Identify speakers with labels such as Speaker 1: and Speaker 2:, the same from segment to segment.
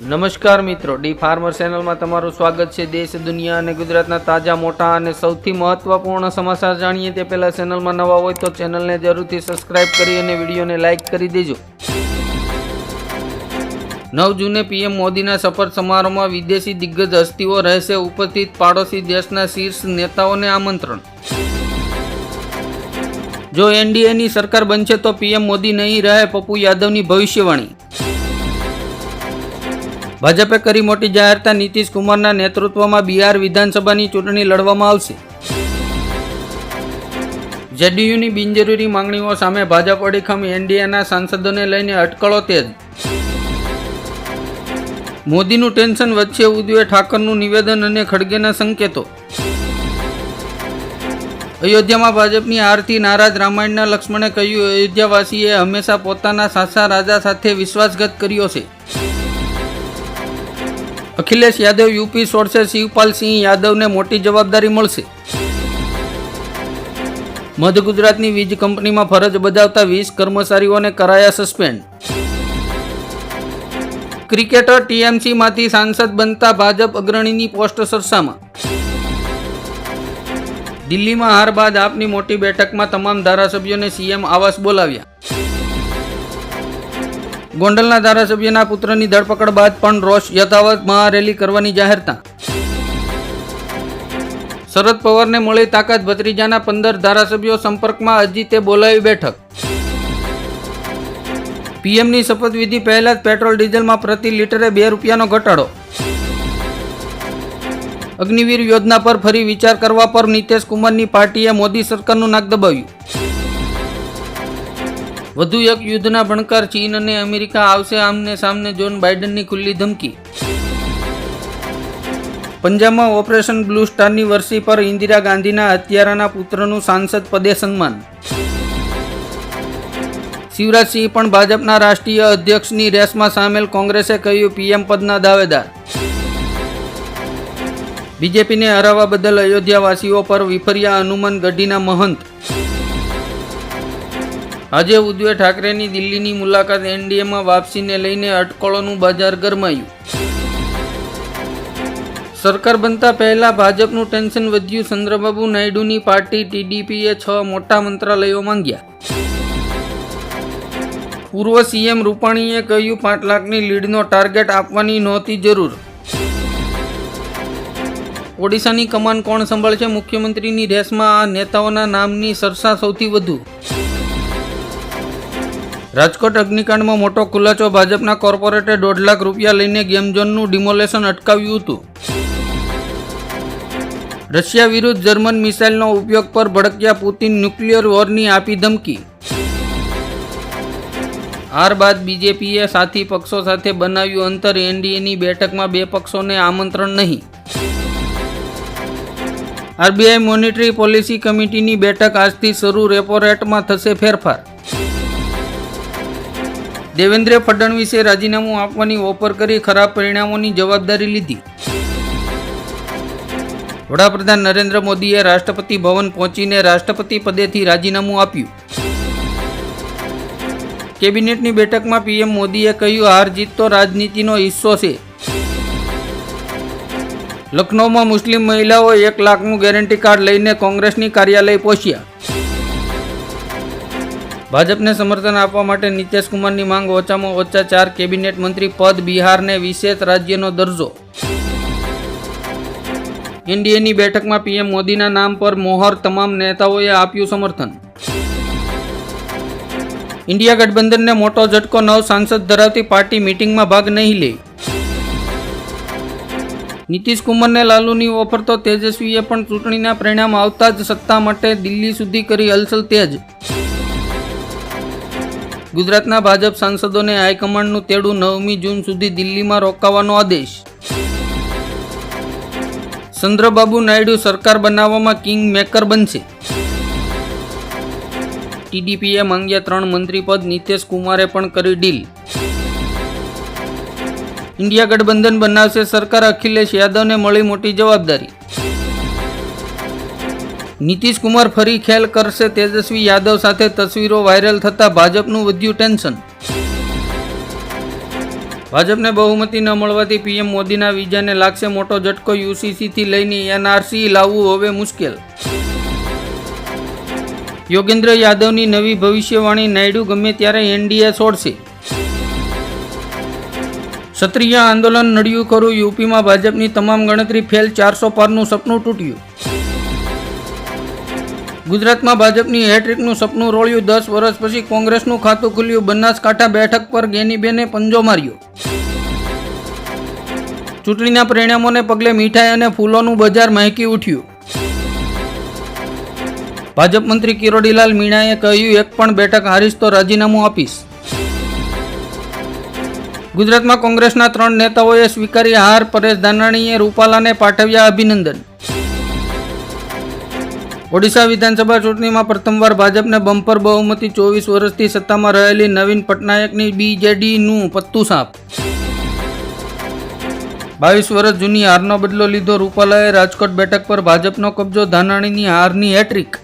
Speaker 1: નમસ્કાર મિત્રો, D farmer ચેનલમાં તમારું સ્વાગત છે. દેશ, દુનિયા અને ગુજરાતના તાજા, મોટા અને સૌથી મહત્વપૂર્ણ સમાચાર જાણીએ તે પહેલાં ચેનલમાં નવા હોય તો ચેનલને જરૂરથી સબસ્ક્રાઇબ કરી અને વિડીયોને લાઇક કરી દેજો. નવ જૂને પીએમ મોદીના શપથ સમારોહમાં વિદેશી દિગ્ગજ હસ્તીઓ રહેશે ઉપસ્થિત પાડોશી દેશના શીર્ષ નેતાઓને આમંત્રણ. જો એનડીએની સરકાર બનશે તો પીએમ મોદી નહીં રહે, પપ્પુ યાદવની ભવિષ્યવાણી. ભાજપે કરી મોટી જાહેરતા નીતિશ કુમારના નેતૃત્વમાં બિહાર વિધાનસભાની ચૂંટણી લડવામાં આવશે. જેડીયુની બિનજરૂરી માંગણીઓ સામે ભાજપ અડીખમ એનડીએના સાંસદોને લઈને અટકળો તેજ. મોદીનું ટેન્શન વચ્ચે ઉદ્વે ઠાકરનું નિવેદન અને ખડગેના સંકેતો. અયોધ્યામાં ભાજપની હારથી નારાજ રામાયણના લક્ષ્મણે કહ્યું, અયોધ્યાવાસીએ હંમેશા પોતાના સાસા રાજા સાથે વિશ્વાસઘાત કર્યો છે. અખિલેશ યાદવ, યુપી છોડશે, શિવપાલ સિંહ યાદવને મોટી જવાબદારી મળશે. મધ્ય ગુજરાતની વીજ કંપનીમાં ફરજ બજાવતા વીસ કર્મચારીઓને કરાયા સસ્પેન્ડ. ક્રિકેટર ટીએમસીમાંથી સાંસદ બનતા ભાજપ અગ્રણીની પોસ્ટ સરસામાં. દિલ્હીમાં હાર બાદ આપની મોટી બેઠકમાં તમામ ધારાસભ્યોને સીએમ આવાસ બોલાવ્યા. ગોંડલના ધારાસભ્યના પુત્રની ધરપકડ બાદ પણ રોષ યથાવત મહારેલી કરવાની જાહેરતા. શરદ પવારને મળી તાકાત ભત્રીજાના પંદર ધારાસભ્યો સંપર્કમાં હજી તે બોલાવી બેઠક. પીએમની શપથવિધિ પહેલા જ પેટ્રોલ ડીઝલમાં પ્રતિ લીટરે બે રૂપિયાનો ઘટાડો. અગ્નિવીર યોજના પર ફરી વિચાર કરવા પર નીતિશ કુમારની પાર્ટીએ મોદી સરકારનું નાક દબાવ્યું. વધુ એક યુદ્ધના ભણકાર ચીન અને અમેરિકા આવશે આમને સામને જોન બાઇડનની ખુલ્લી ધમકી. પંજાબમાં ઓપરેશન બ્લુ સ્ટારની વર્ષી પર ઇન્દિરા ગાંધીના હત્યારાના પુત્રનું સાંસદ પદે સન્માન. શિવરાજસિંહ પણ ભાજપના રાષ્ટ્રીય અધ્યક્ષની રેસમાં સામેલ કોંગ્રેસે કહ્યું, પીએમ પદના દાવેદાર. બીજેપીને હરાવવા બદલ અયોધ્યાવાસીઓ પર વિફર્યા હનુમાન ગઢીના મહંત. આજે ઉદ્ધવ ઠાકરેની દિલ્હીની મુલાકાત એનડીએમાં વાપસીને લઈને અટકળોનું બજાર ગરમાયું. સરકાર બનતા પહેલા ભાજપનું ટેન્શન વધ્યું ચંદ્રબાબુ નાયડુની પાર્ટી ટીડીપીએ છ મોટા મંત્રાલયો માંગ્યા. પૂર્વ સીએમ રૂપાણીએ કહ્યું પાંચ લાખની લીડનો ટાર્ગેટ આપવાની નહોતી જરૂર. ઓડિશાની કમાન કોણ સંભાળશે? મુખ્યમંત્રીની રેસમાં આ નેતાઓના નામની સરસા સૌથી વધુ. રાજકોટ અગ્નિકાંડમાં મોટો ખુલાસો ભાજપના કોર્પોરેટે દોઢ લાખ રૂપિયા લઈને ગેમ ડિમોલેશન અટકાવ્યું હતું. રશિયા વિરુદ્ધ જર્મન મિસાઇલનો ઉપયોગ પર ભડક્યા પુતિન ન્યુક્લિયર વોરની આપી ધમકી. હાર બાદ બીજેપીએ સાથી પક્ષો સાથે બનાવ્યું અંતર, એનડીએની બેઠકમાં બે પક્ષોને આમંત્રણ નહીં. આરબીઆઈ મોનિટરી પોલિસી કમિટીની બેઠક આજથી શરૂ રેપો રેટમાં થશે ફેરફાર. દેવેન્દ્ર ફડણવીસે રાજીનામું આપવાની ઓફર કરી ખરાબ પરિણામોની જવાબદારી લીધી. વડાપ્રધાન નરેન્દ્ર મોદીએ રાષ્ટ્રપતિ ભવન પહોંચીને રાષ્ટ્રપતિ પદેથી રાજીનામું આપ્યું. કેબિનેટની બેઠકમાં પીએમ મોદીએ કહ્યું, હાર જીત તો રાજનીતિનો હિસ્સો છે. લખનૌમાં મુસ્લિમ મહિલાઓ એક લાખનું ગેરંટી કાર્ડ લઈને કોંગ્રેસની કાર્યાલય પહોંચ્યા. ભાજપને સમર્થન આપવા માટે નીતિશ કુમારની માંગ ઓછામાં ઓછા ચાર કેબિનેટ મંત્રી પદ બિહારને વિશેષ રાજ્યનો દરજ્જો. એનડીએની બેઠકમાં પીએમ મોદીના નામ પર મોહર તમામ નેતાઓએ આપ્યું સમર્થન. ઇન્ડિયા ગઠબંધનને મોટો ઝટકો નવ સાંસદ ધરાવતી પાર્ટી મીટિંગમાં ભાગ નહીં લે. નીતિશ કુમારને લાલુની ઓફર તો તેજસ્વીએ પણ ચૂંટણીના પરિણામ આવતા જ સત્તા માટે દિલ્હી સુધી કરી હલચલ તેજ. ગુજરાતના ભાજપ સાંસદોને હાઈકમાન્ડનું તેડું નવમી જૂન સુધી દિલ્હીમાં રોકાવાનો આદેશ. ચંદ્રબાબુ નાયડુ સરકાર બનાવવામાં કિંગ મેકર બનશે. ટીડીપીએ માંગ્યા ત્રણ મંત્રી પદ નીતિશ કુમારે પણ કરી ડીલ. ઇન્ડિયા ગઠબંધન બનાવશે સરકાર અખિલેશ યાદવને મળી મોટી જવાબદારી. નીતિશ કુમાર ફરી ખેલ કરશે તેજસ્વી યાદવ સાથે તસવીરો વાયરલ થતા ભાજપનું વધ્યું ટેન્શન. ભાજપને બહુમતી ન મળવાથી પીએમ મોદીના વિજયને લાગશે મોટો ઝટકો. યુસીસીથી લઈને એનઆરસી લાવવું હવે મુશ્કેલ. યોગેન્દ્ર યાદવની નવી ભવિષ્યવાણી નાયડુ ગમે ત્યારે એનડીએ છોડશે. ક્ષત્રિય આંદોલન નડ્યું ખરું યુપીમાં ભાજપની તમામ ગણતરી ફેલ ચારસો પારનું સપનું તૂટ્યું. ગુજરાતમાં ભાજપની હેટ્રિકનું સપનું રોળ્યું. દસ વર્ષ પછી કોંગ્રેસનું ખાતું ખુલ્યું. બનાસકાંઠા બેઠક પર ગેનીબેને પંજો માર્યો. ચૂંટણીના પરિણામોને પગલે મીઠાઈ અને ફૂલોનું બજાર મહેકી ઉઠ્યું. ભાજપ મંત્રી કિરોડીલાલ મીણાએ કહ્યું, એક પણ બેઠક હારીશ તો રાજીનામું આપીશ. ગુજરાતમાં કોંગ્રેસના ત્રણ નેતાઓએ સ્વીકારી હાર. પરેશ ધાનાણીએ રૂપાલાને પાઠવ્યા અભિનંદન. ઓડિશા વિધાનસભા ચૂંટણીમાં પ્રથમવાર ભાજપને બમ્પર બહુમતી ચોવીસ વર્ષથી સત્તામાં રહેલી નવીન પટનાયકની બીજેડીનું પત્તું સાપ બાવીસ વર્ષ જૂની હારનો બદલો લીધો રૂપાલાએ રાજકોટ બેઠક પર ભાજપનો કબજો ધાનાણીની હારની હેટ્રિક.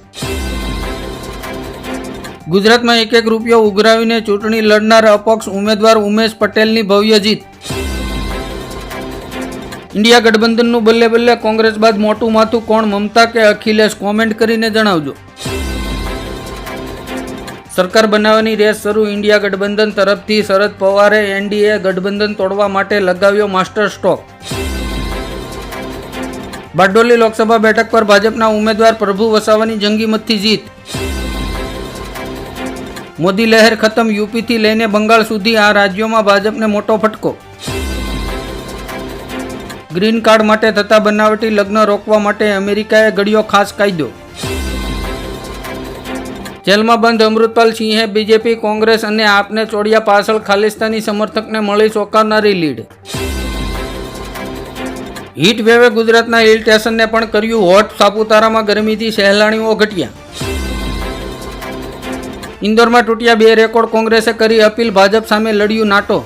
Speaker 1: ગુજરાતમાં એક એક રૂપિયો ઉઘરાવીને ચૂંટણી લડનાર અપક્ષ ઉમેદવાર ઉમેશ પટેલની ભવ્ય જીત. ઇન્ડિયા ગઠબંધનનું બલ્લે બલ્લે કોંગ્રેસ બાદ મોટું માથું કોણ મમતા કે અખિલેશ? કોમેન્ટ કરીને જણાવજો. સરકાર બનાવવાની રેસ શરૂ ઇન્ડિયા ગઠબંધન તરફથી. શરદ પવારે એનડીએ ગઠબંધન તોડવા માટે લગાવ્યો માસ્ટર સ્ટોક બારડોલી લોકસભા બેઠક પર ભાજપના ઉમેદવાર પ્રભુ વસાવાની જંગી મતથી જીત. મોદી લહેર ખતમ યુપીથી લઈને બંગાળ સુધી આ રાજ્યોમાં ભાજપને મોટો ફટકો. ગ્રીન કાર્ડ માટે થતા બનાવટી લગ્ન રોકવા માટે અમેરિકાએ ઘડ્યો ખાસ કાયદો. જેલમાં બંધ અમૃતપાલ સિંહે બીજેપી, કોંગ્રેસ અને આપને ચોડિયા પાછળ ખાલિસ્તાની સમર્થકને મળી ચોંકાવનારી લીડ. હીટ વેવે ગુજરાતના હિલ સ્ટેશનને પણ કર્યું હોટ સાપુતારામાં ગરમીથી સહેલાણીઓ ઘટ્યા. ઇન્દોરમાં તૂટ્યા બે રેકોર્ડ કોંગ્રેસે કરી અપીલ, ભાજપ સામે લડ્યું નાટો.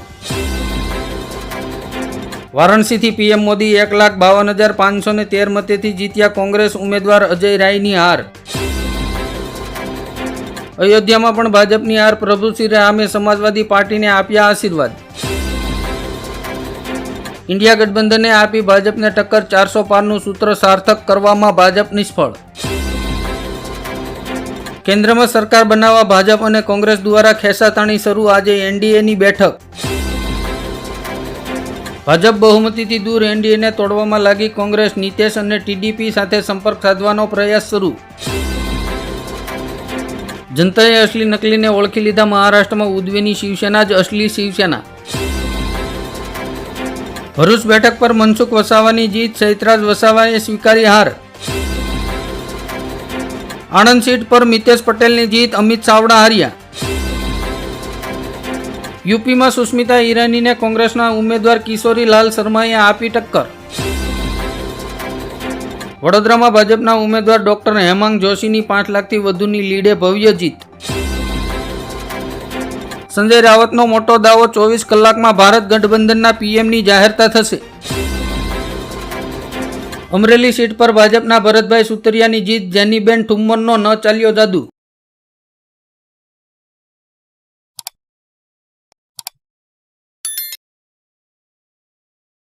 Speaker 1: વારાણસીથી પીએમ મોદી એક લાખ બાવન હજાર પાંચસો ને તેર મતેથી જીત્યા કોંગ્રેસ ઉમેદવાર અજય રાયની હાર. અયોધ્યામાં પણ ભાજપની હાર પ્રભુસિંહ રામે સમાજવાદી પાર્ટીને આપ્યા આશીર્વાદ. ઇન્ડિયા ગઠબંધને આપી ભાજપને ટક્કર ચારસો પારનું સૂત્ર સાર્થક કરવામાં ભાજપ નિષ્ફળ. કેન્દ્રમાં સરકાર બનાવવા ભાજપ અને કોંગ્રેસ દ્વારા ખેંચાતાણી શરૂ, આજે એનડીએની બેઠક. ભાજપ બહુમતીથી દૂર એનડીએને તોડવામાં લાગી કોંગ્રેસ, નીતેશ અને ટીડીપી સાથે સંપર્ક સાધવાનો પ્રયાસ શરૂ. જનતાએ અસલી નકલીને ઓળખી લીધા મહારાષ્ટ્રમાં ઉદ્વેની શિવસેના જ અસલી શિવસેના. ભરૂચ બેઠક પર મનસુખ વસાવાની જીત ચૈત્રાજ વસાવાએ સ્વીકારી હાર. આણંદ સીટ પર મિતેશ પટેલની જીત, અમિત ચાવડા હાર્યા. યુપીમાં સુષ્મિતા ઈરાનીને કોંગ્રેસના ઉમેદવાર કિશોરીલાલ શર્માએ આપી ટક્કર. વડોદરામાં ભાજપના ઉમેદવાર ડોક્ટર હેમાંગ જોશીની પાંચ લાખથી વધુની લીડે ભવ્ય જીત. સંજય રાવતનો મોટો દાવો ચોવીસ કલાકમાં ભારત ગઠબંધનના પીએમની જાહેરતા થશે. અમરેલી સીટ પર ભાજપના ભરતભાઈ સુતરિયાની જીત જેનીબેન ઠુમ્મરનો ન ચાલ્યો જાદુ.